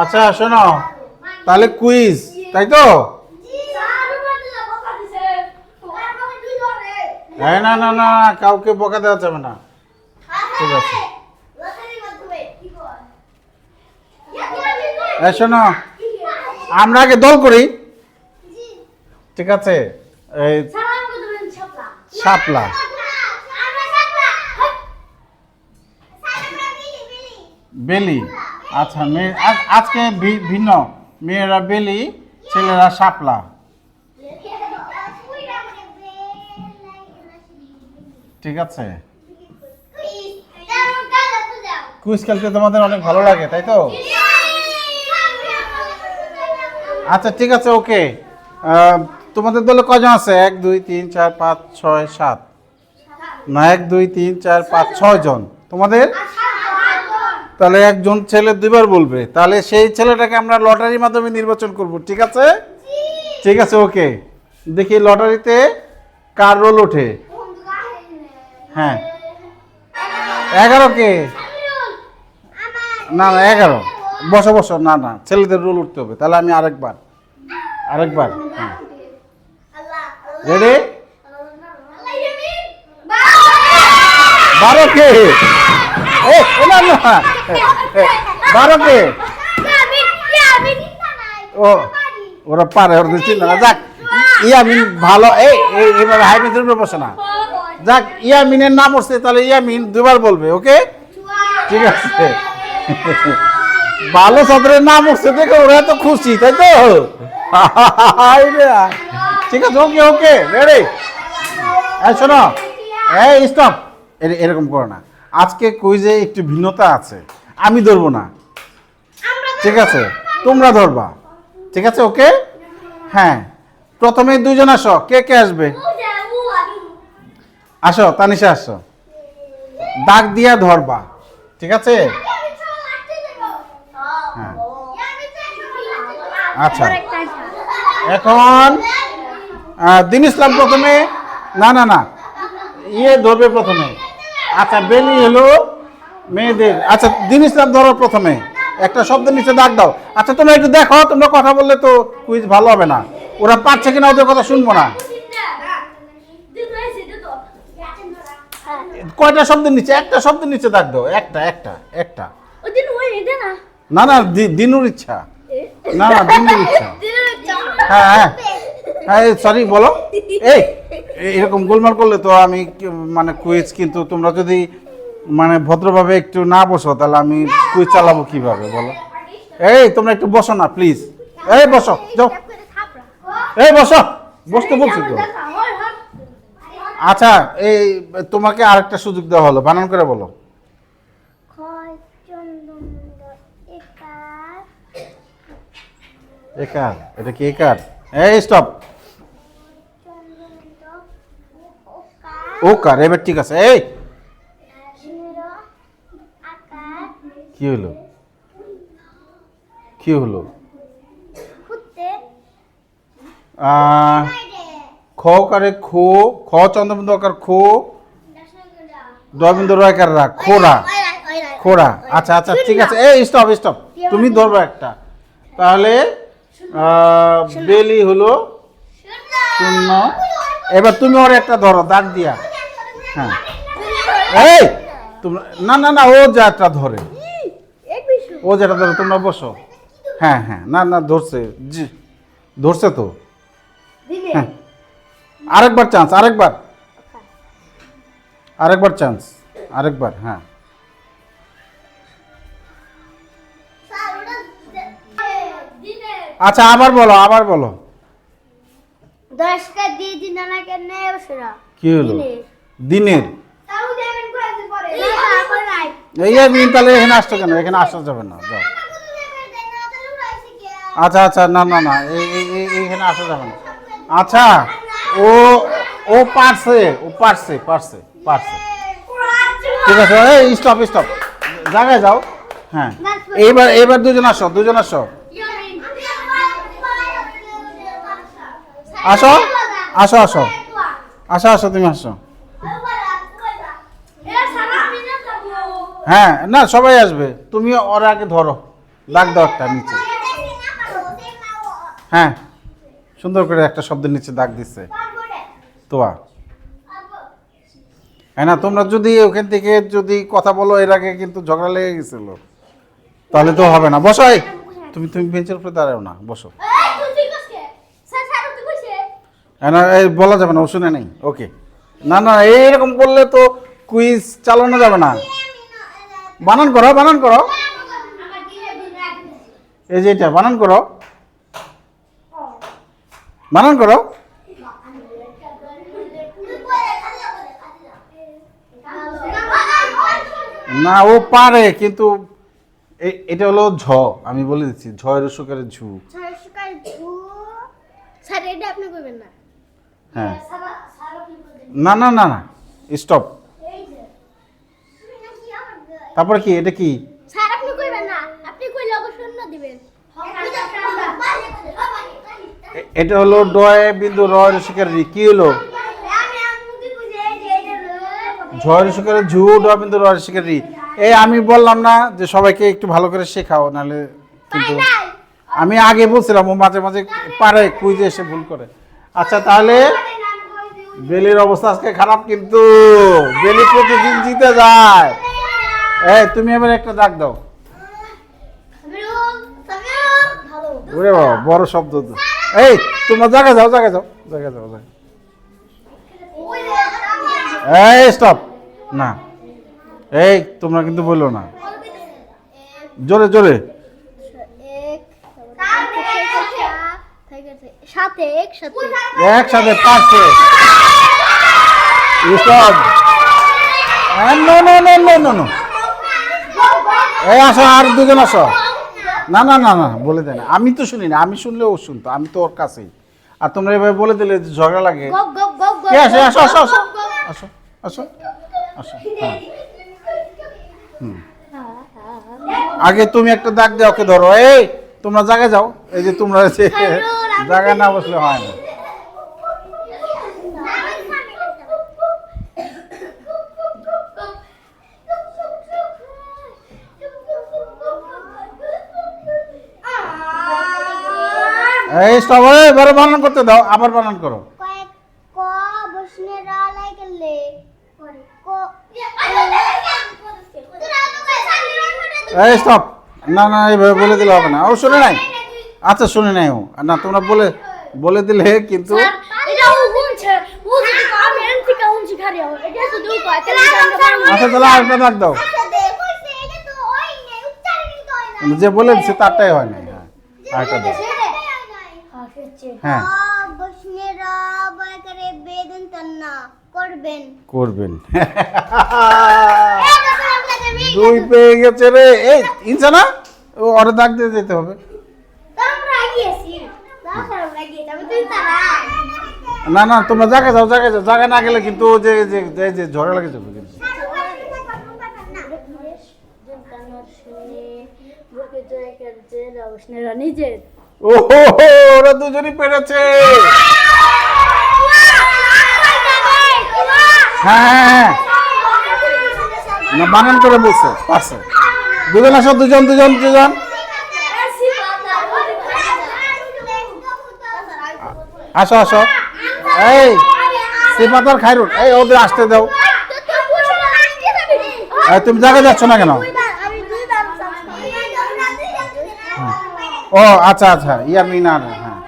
আচ্ছা শোনো। তাহলে কুইজ তাই তো? হ্যাঁ না না না, কাউকে বকা দেওয়া যাবে না। ঠিক আছে। এই, শোনো, আমরা আগে দল করি। ঠিক আছে? এই, শাপলা। বেলি। আচ্ছা মেয়ে, আজ- আজকে ভিন্ন। মেয়েরা বেলি, ছেলেরা শাপলা। ঠিক আছে। কুইজ খেলতে তোমাদের অনেক ভালো লাগে, তাই তো? আচ্ছা ঠিক আছে, ওকে। তোমাদের দলে কজন আছে? এক, দুই, তিন, চার, পাঁচ, ছয়, সাত। না, এক, দুই, তিন, চার, পাঁচ, ছয় জন। তোমাদের? তাহলে একজন ছেলে দুইবার বলবে। তাহলে সেই ছেলেটাকে আমরা লটারির মাধ্যমে নির্বাচন করব, ঠিক আছে? ঠিক আছে, ওকে। দেখি লটারিতে কার রোল ওঠে? হ্যাঁ। এগারো কে না না, এগারো। বসো বসো, না না, ছেলেদের রোল উঠতে হবে। তাহলে আমি আরেকবার। আরেকবার রেডি বারো কে ও ওরা পারে ওরা চিন্তা না যাক ইয়ামিন ভালো এই এইভাবে বসে না। যাক ইয়ামিনের নাম তাহলে ইয়ামিন দুবার বলবে ওকে? ঠিক আছে। ভালো ছাত্রের নাম উঠছে দেখে ওরা তো খুশি তাই তো? ঠিক আছে ওকে ওকে রেডি। এই শোনো। এই স্টপ এরকম করো না। আজকে কুইজে একটু ভিন্নতা আছে। আমি ধরবো না। ঠিক আছে? তোমরা ধরবা। ঠিক আছে, ওকে? হ্যাঁ। প্রথমে দুজন আসো। কে কে আসবে? আসো, তানিশা আসো। দাগ দিয়া ধরবা। ঠিক আছে? হ্যাঁ। আচ্ছা। এখন দিন ইসলাম প্রথমে? না না না। ইয়ে ধরবে প্রথমে। আচ্ছা বেলি হলো মেয়েদের। আচ্ছা দিন ইসলাম ধরো প্রথমে। একটা শব্দের নিচে দাগ দাও। আচ্ছা তোমরা একটু দেখো, তোমরা কথা বললে তো কুইজ ভালো হবে না। ওরা পারছে কিনা ওদের কথা শুনব না। কয়টা শব্দের নিচে? একটা শব্দের নিচে দাগ দাও। একটা একটা একটা। না না দিনুর ইচ্ছা। না না, দিনুর ইচ্ছা। হ্যাঁ হ্যাঁ। হ্যাঁ সরি বলো। এই এরকম গোলমাল করলে তো আমি মানে কুইজ, কিন্তু তোমরা যদি মানে ভদ্রভাবে একটু না বসো, তাহলে আমি কুইজ চালাবো কীভাবে, বলো? এই, তোমরা একটু বসো না, প্লিজ। এই, বসো, যাও। এই, বসো। বসতে বলছি তো। আচ্ছা এই, তোমাকে আরেকটা সুযোগ দেওয়া হলো, বানান করে বলো। একার। এটা কি একার? এই স্টপ ও কার এবার ঠিক আছে, এই। কি হলো? কি হলো? খ কারে খো, খ চন্দ্রবিন্দু আকার খো দবিন্দু রয়কার রা। খোরা খোরা আচ্ছা আচ্ছা ঠিক আছে। এই স্টপ স্টপ তুমি ধরবে একটা। তাহলে বেলি হলো শূন্য। এবার তুমি ওর একটা ধরো দাগ দিয়া। হ্যাঁ। এই তোমরা না না না ও যেটা ধরে। ও যেটা ধরে তোমরা বসো। হ্যাঁ হ্যাঁ না না ধরছে। জি ধরছে তো। হ্যাঁ। আরেকবার চান্স আরেকবার। আরেকবার চান্স আরেকবার হ্যাঁ। আচ্ছা আবার বলো আবার বলো। দশটা দিয়ে দিন আমাকে ওসরা কি হলো? দিনের। তাও দেবেন করে পরে। নাই। এই মিন তাহলে এখানে আসছো কেন? এখানে আসা যাবে না। যাও। আচ্ছা আচ্ছা না না না এই- এই- এই- এইখানে আসা যাবে না। আচ্ছা ও ও পারছে ও পারছে পারছে পারছে। ঠিক আছে এই স্টপ স্টপ জায়গায় যাও। হ্যাঁ। এইবার এইবার দুজন আসো দুজন আসো। আসো আসো আসো। আসো আসো, তুমি আসো। হ্যাঁ না, সবাই আসবে। তুমি ওর আগে ধরো। দাগ দাও একটা নিচে। হ্যাঁ সুন্দর করে একটা শব্দের নিচে দাগ দিচ্ছে তোয়া। হ্যাঁ না, তোমরা যদি ওখান থেকে যদি কথা বলো, এর আগে কিন্তু ঝগড়া লেগে গেছিল। তাহলে তো হবে না। বসো, এই। তুমি তুমি বেঞ্চের উপরে দাঁড়াও না। বসো। না এই বলা যাবে না ও শুনে নেই। ওকে না না এইরকম করলে তো কুইজ চালানো যাবে না। বানান করো বানান করো। এই যে এটা বানান করো। বানান করো। না ও পারে কিন্তু এ- এটা হলো ঝ। আমি বলে দিচ্ছি ঝয়ের সুকারের ঝু? স্যার এটা আপনি করবেন না। হ্যাঁ। না না না না স্টপ তারপরে কি এটা কি? স্যার আপনি কইবেন না। আপনি কইলে অবশ্যই অন্য দিবেন। এটা হলো ডয় বিন্দু রয়ের সুকারের রি কি হলো? ঝয়ের সুকারের ঝু ডয় বিন্দু রয়ের সুকারের রি। এই আমি বললাম না যে সবাইকে একটু ভালো করে শেখাও নাহলে কিন্তু আমি আগে বলছিলাম ও মাঝে মাঝে পারে কুইজে এসে ভুল করে। আচ্ছা তাহলে বেলির অবস্থা আজকে খারাপ কিন্তু। বেলি প্রতিদিন জিতে যায়। এই তুমি এবার একটা ডাক দাও। ওরে বাবা বড় শব্দ তো। এই তোমরা জায়গা যাও জায়গা যাও জায়গা যাও জায়গা। এই স্টপ না। এই তোমরা কিন্তু বলল না। জোরে জোরে। সাথে একসাথে। একসাথে পারছে stop no no no no no no. এই আসো আর দুজন আসো। না না না না বলে দেয় না। আমি তো শুনি না আমি শুনলে ও শুনতো আমি তো ওর কাছেই। আর তোমরা এভাবে বলে দিলে যে ঝগড়া লাগে। কে আসে আসো আসো আসো। আসো আসো আসো হ্যাঁ। হুম। আগে তুমি একটা দাগ দাও ওকে ধরো। এই তোমরা জায়গায় যাও। এই যে তোমরা যে জায়গায় না বসলে হয় না। এই স্টপ এবারে বানান করতে দাও আবার বানান করো। ক বসনে রা লাইগলে এই স্টপ না না এইভাবে বলে দিলে হবে না। ও শুনে নাই? আচ্ছা শুনে নাই ও। না তোমরা বলে বলে দিলে কিন্তু আচ্ছা তাহলে আরেকটা দাগ দাও। যে বলে দিচ্ছে তারটাই হয় না। হ্যাঁ আরেকটা দাও। হ্যাঁ করবেন করবেন দুই পেয়ে গেছে রে এই ইনসানা ও ওরে দাগ দিয়ে যেতে হবে না না তোমরা জায়গায় যাও জায়গায় যাও না গেলে কিন্তু ও যে যে যে- যে ঝড়ে লাগে যাবে কিন্তু নিজের ওরা দুজনই পেরেছে। হ্যাঁ হ্যাঁ হ্যাঁ না বানান করে বলছে পারছে। দুজন আসো দুজন দুজন দুজন। আসো আসো। এই শ্রীপাতার খাইরুন এই ওদের আসতে দাও। তুমি জায়গায় যাচ্ছ না কেন? ও আচ্ছা আচ্ছা ইয়ামিন আর হ্যাঁ।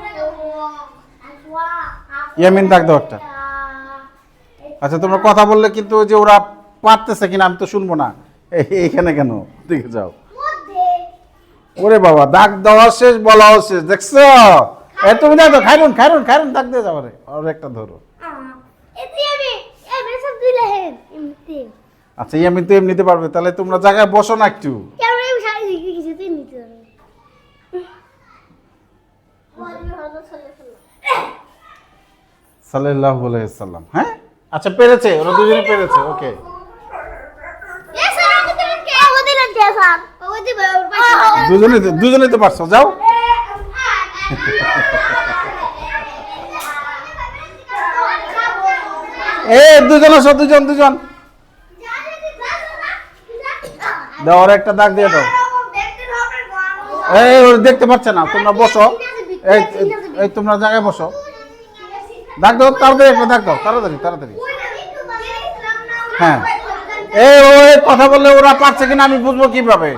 ইয়ামিন ডাক দাও একটা। আচ্ছা তোমরা কথা বললে কিন্তু যে ওরা পারতেছে কিনা আমি তো শুনব না। এই- এইখানে কেন? দেখে যাও। ওরে বাবা দাগ দেওয়া শেষ, বলাও শেষ, দেখছ? এ, তুমি তো খাইরুন খাইরুন খাইরুন দাগ দিয়ে যাও রে আর একটা ধরো। আচ্ছা ইয়ামিন তো এমনিতে পারবে, তাহলে তোমরা জায়গায় বসো না একটু। সাল্লাহ সাল্লাম হ্যাঁ আচ্ছা পেরেছে ওরা দুজনে পেরেছে ওকে দুজনে দুজনে তো পারছ যাও এ দুজন আসো দুজন দুজন দাও ওর একটা দাগ দিয়ে দাও এই দেখতে পাচ্ছে না তোমরা বসো এই, এই- তোমরা জায়গায় বসো। ডাক দাও, তাড়াতাড়ি একটা ডাক দাও, তাড়াতাড়ি তাড়াতাড়ি। হ্যাঁ। এই, ও কথা বললে ওরা পারছে কিনা আমি বুঝব কীভাবে।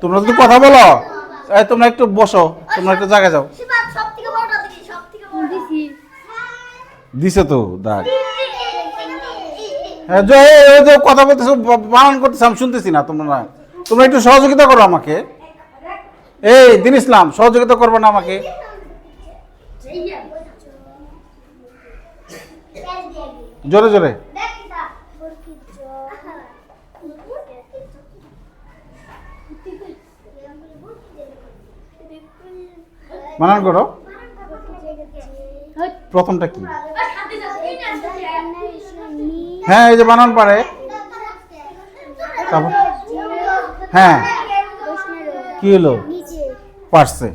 তোমরা যদি কথা বলো, এই, তোমরা একটু বসো, তোমরা একটু জায়গায় যাও। দিছে তো দাগ হ্যাঁ যে কথা বলতেছো, বা- বানান করতেছো, আমি শুনতেছি না তোমরা। তোমরা একটু সহযোগিতা করো আমাকে। এই, দিন ইসলাম, সহযোগিতা করবে না আমাকে। জোরে জোরে। বানান করো। প্রথমটা কি? হ্যাঁ এই যে বানান পারে। হ্যাঁ। কি হলো? পারছে।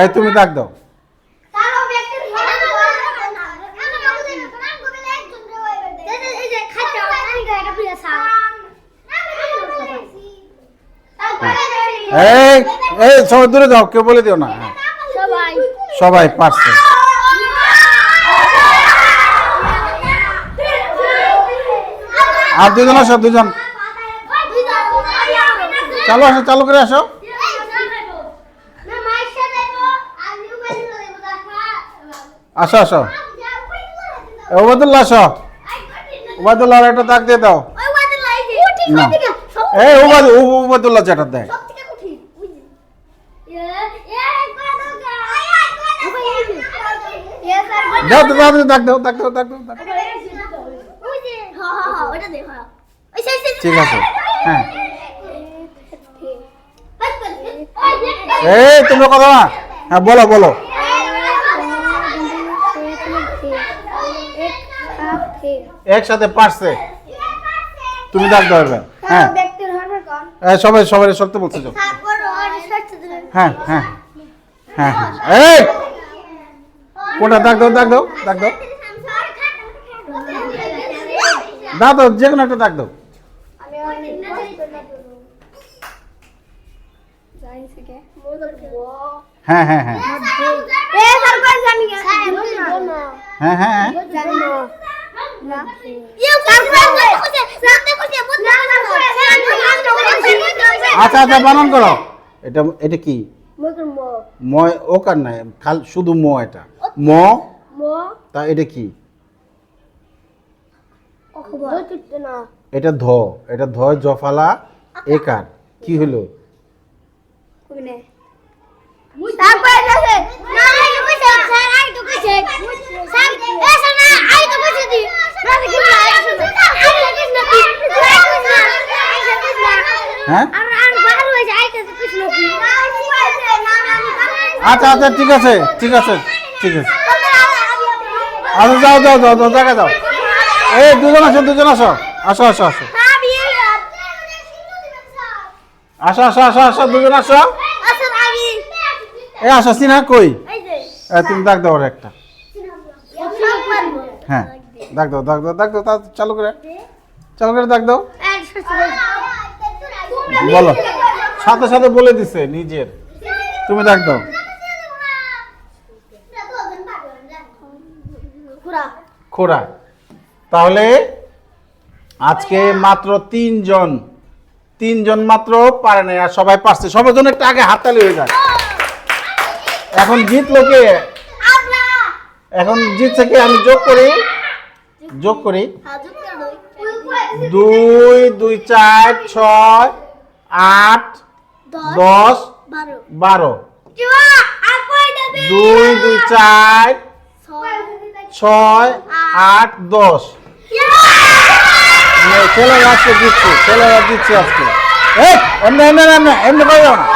এই তুমি ডাক দাও। এই এই সবাই দূরে যাও কেউ বলে দিও না। সবাই। সবাই পারছে। আর দুজন আসো দুজন। চালু আসো চালু করে আসো। আসো আসো। এ, ওবায়দুল্লাহ আসো। ওবায়দুল্লাহ আর একটা দাগ দিয়ে দাও। না। এই ওবায়দ ওবায়দুল্লাহ যেটা দেয়। দাও দাও দাও দাও দাও দাও। দাও। ঠিক আছে। হ্যাঁ। এই তোমরা কথা না। হ্যাঁ বলো বলো। একসাথে পারছে। তুমি দাগ এবার হ্যাঁ। এই, সবাই সবাই সত্যি বলছে হ্যাঁ হ্যাঁ। হ্যাঁ হ্যাঁ। এই! কোনটা? দাগ দাও দাগ দাও দাগ দাও দাও যে কোনো একটা দাগ দাও আমি অনেক জানি থেকে হ্যাঁ হ্যাঁ হ্যাঁ। হ্যাঁ হ্যাঁ হ্যাঁ। আচ্ছা আচ্ছা বানান করো। এটা এটা কি? মো। ওকার নাই খাল শুধু ম এটা। ম তা এটা কি? এটা ধ এটা ধ জফালা একার কি হলো? তারপর আছে না আই তো কইছে স্যার আই তো কইছে স্যার এ স্যার না আই তো কইছে দি। না কি না আই তো কইছে না কি আই তো কইছে আই তো কইছে হ্যাঁ? আর আর বাহার হইছে আই তো কইছে না কি? না কইছে না আমি আচ্ছা আচ্ছা ঠিক আছে ঠিক আছে ঠিক আছে। আচ্ছা যাও যাও যাও যাও জায়গা যাও। এই দুজন আসো দুজন আসো। আসো আসো আসো। আসো আসো আসো আসো দুজন আসো। এই আসো সিনহা কই? তুমি দাগ দাও একটা। হ্যাঁ দাগ দাও দাগ দাও দাগ দাও তা চালু করে। চালু করে দাগ দাও। বলো। সাথে সাথে বলে দিছে নিজের। তুমি দাগ দাও। খোড়া। তাহলে আজকে মাত্র তিনজন তিনজন মাত্র পারে নাই আর সবাই পারছে। সবার জন্য একটা আগে হাততালি হয়ে যায়। এখন জিতলো কে? এখন জিতছে কে? আমি যোগ করি। যোগ করি। দুই দুই, চার, ছয়, আট, দশ, বারো। দুই দুই, চার, ছয়, আট, দশ। ছেলেরা আজকে জিতছে ছেলেরা জিতছে আজকে। এমনি এমনি এমনি এমনি করে না।